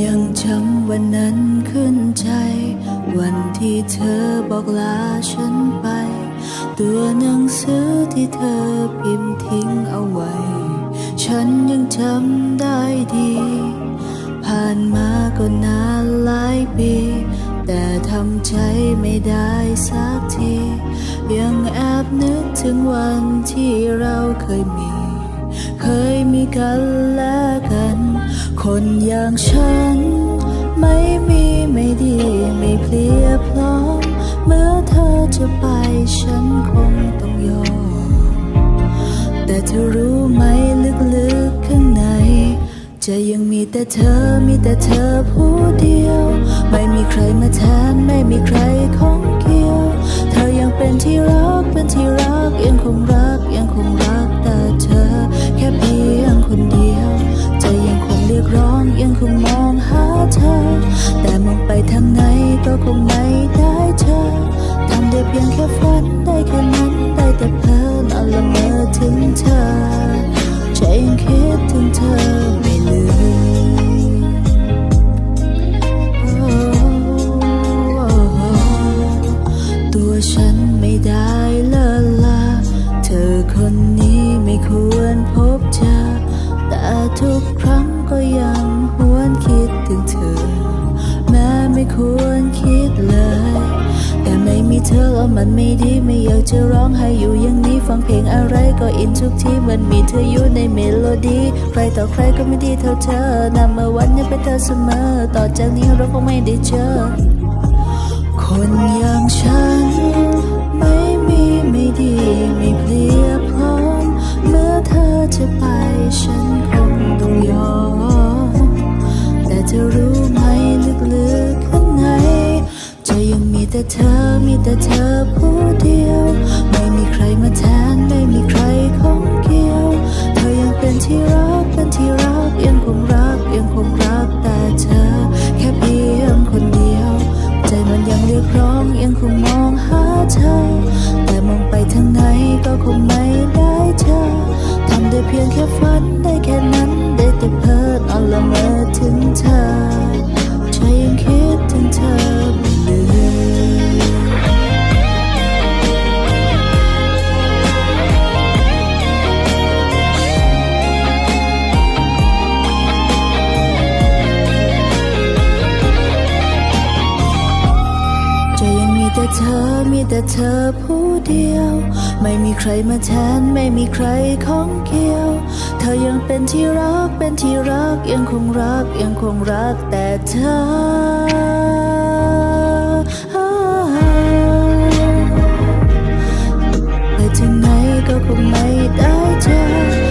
ยังจำวันนั้นขึ้นใจ วันที่เธอบอกลาฉันไป ตัวหนังสือที่เธอพิมพ์ทิ้งเอาไว้ ฉันยังจำได้ดี ผ่านมาก็นานหลายปี แต่ทำใจไม่ได้สักที ยังแอบนึกถึงวันที่เราเคยมี เคยมีกันและกัน คนอย่างฉัน ไม่มีไม่ดีไม่เพลียพร้อม เมื่อเธอจะไปฉันคงต้องยอม แต่เธอรู้ไหมลึกๆข้างใน จะยังมีแต่เธอมีแต่เธอผู้เดียว ไม่มีใครมาแทนไม่มีใครของเกี่ยว เธอยังเป็นที่รักเป็นที่รักยังคงรัก ทำไเธอแล้วมันไม่ดีไม่อยากจะร้องไห้อยู่อย่างนี้ฟังเพลงอะไรก็อินทุกทีมันมีเธออยู่ในเมโลดี้ใครต่อใครก็ไม่ดีเท่าเธอนำมาวันยังเป็นเธอเสมอ ต่อจากนี้เราคงไม่ได้เจอ คนอย่างฉัน ไม่มีไม่ดีไม่เพลียพร้อม เมื่อเธอจะไปฉันคงต้องยอมแต่เธอรู้ไหมลึกๆข้างในจะยังมีแต่เธอ มีแต่เธอผู้เดียว ไม่มีใครมาแทนไม่มีใครของเกี่ยว เธอยังเป็นที่รักเป็นที่รักยังคงรักยังคงรักแต่เธอ แค่เพียงคนเดียว ใจมันยังเรียกร้องยังคงมองหาเธอ แต่มองไปทางไหนก็คงไม่ได้เธอทำได้เพียงแค่ฝันได้แค่นั้นได้แต่เพ้อนอนละเมอ แต่เธอผู้เดียว ไม่มีใครมาแทนไม่มีใครของเกี่ยว เธอยังเป็นที่รักเป็นที่รักยังคงรักยังคงรักแต่เธอไปถึงไหนก็คงไม่ได้เจอ